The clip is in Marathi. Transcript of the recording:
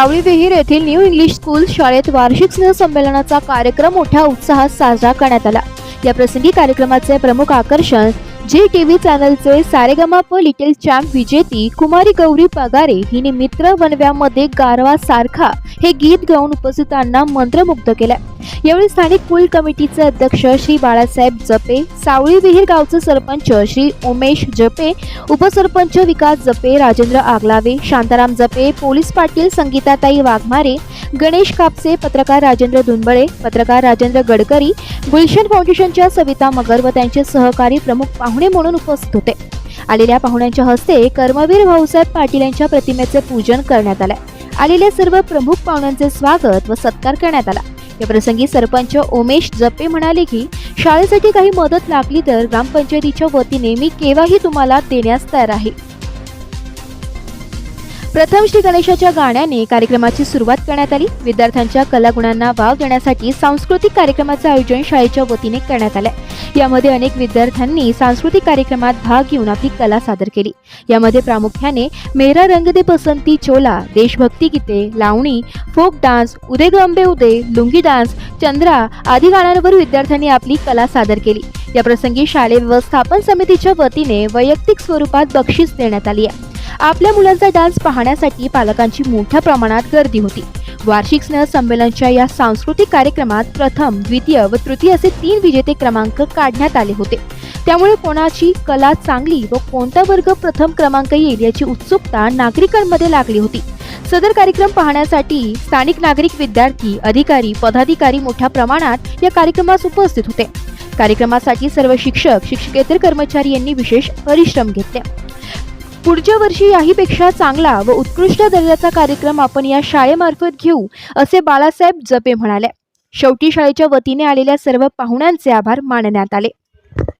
सावळी विहीर येथील न्यू इंग्लिश स्कूल शाळेत वार्षिक स्नेहसंमेलनाचा कार्यक्रम मोठ्या उत्साहात साजरा करण्यात आला. या प्रसंगी कार्यक्रमाचे प्रमुख आकर्षण जे टीव्ही चॅनलचे सारेगमाप लिटिल चॅम्प विजेती कुमारी गौरी पगारे हिने मित्र वनव्यामध्ये गारवा सारखा हे गीत गाऊन उपस्थितांना मंत्रमुग्ध केलं यावेळी स्थानिक पूल कमिटीचे अध्यक्ष श्री बाळासाहेब जपे सावळी विहीर गावचे सरपंच श्री उमेश जपे उपसरपंच विकास जपे राजेंद्र आगलावे शांताराम जपे पोलीस पाटील संगीताताई वाघमारे गणेश कापसे पत्रकार राजेंद्र धुनबळे पत्रकार राजेंद्र गडकरी गुलशन फाउंडेशनच्या सविता मगर व त्यांचे सहकारी प्रमुख पाहुणे पाहुणे म्हणून उपस्थित होते. आलेल्या पाहुण्यांच्या हस्ते कर्मवीर भाऊसाहेब पाटील यांच्या प्रतिमेचे पूजन करण्यात आले. आलेल्या सर्व प्रमुख पाहुण्यांचे स्वागत व सत्कार करण्यात आला. या प्रसंगी सरपंच उमेश जप्पे म्हणाले की शाळेसाठी काही मदत लागली तर ग्रामपंचायतीच्या वतीने मी केव्हाही तुम्हाला देण्यास तयार आहे. प्रथम श्री गणेशाच्या गाण्याने कार्यक्रमाची सुरुवात करण्यात आली. विद्यार्थ्यांच्या कलागुणांना वाव देण्यासाठी सांस्कृतिक कार्यक्रमाचं आयोजन शाळेच्या वतीने करण्यात आलं यामध्ये अनेक विद्यार्थ्यांनी सांस्कृतिक कार्यक्रमात भाग घेऊन आपली कला सादर केली. यामध्ये प्रामुख्याने मेरा रंग दे पसंती चोला देशभक्ती गीते लावणी फोक डान्स उदे गंबे उदे लुंगी डान्स चंद्रा आदी गाण्यांवर विद्यार्थ्यांनी आपली कला सादर केली. या प्रसंगी शालेय व्यवस्थापन समितीच्या वतीने वैयक्तिक स्वरूपात बक्षीस देण्यात आली आहे. आपल्या मुलांचा डान्स पाहण्यासाठी पालकांची मोठ्या प्रमाणात गर्दी होती. वार्षिक स्नेह संमेलनच्या या सांस्कृतिक कार्यक्रमात प्रथम द्वितीय व तृतीय असे तीन विजेते क्रमांक काढण्यात आले होते. त्यामुळे कोणाची कला चांगली व कोणता वर्ग प्रथम क्रमांक येईल याची उत्सुकता नागरिकांमध्ये लागली होती. सदर कार्यक्रम पाहण्यासाठी स्थानिक नागरिक विद्यार्थी अधिकारी पदाधिकारी मोठ्या प्रमाणात या कार्यक्रमास उपस्थित होते. कार्यक्रमासाठी सर्व शिक्षक शिक्षकेतर कर्मचारी यांनी विशेष परिश्रम घेतले. पुढच्या वर्षी याहीपेक्षा चांगला व उत्कृष्ट दर्जाचा कार्यक्रम आपण या शाळेमार्फत घेऊ असे बाळासाहेब जपे म्हणाले. शेवटी शाळेच्या वतीने आलेल्या सर्व पाहुण्यांचे आभार मानण्यात आले.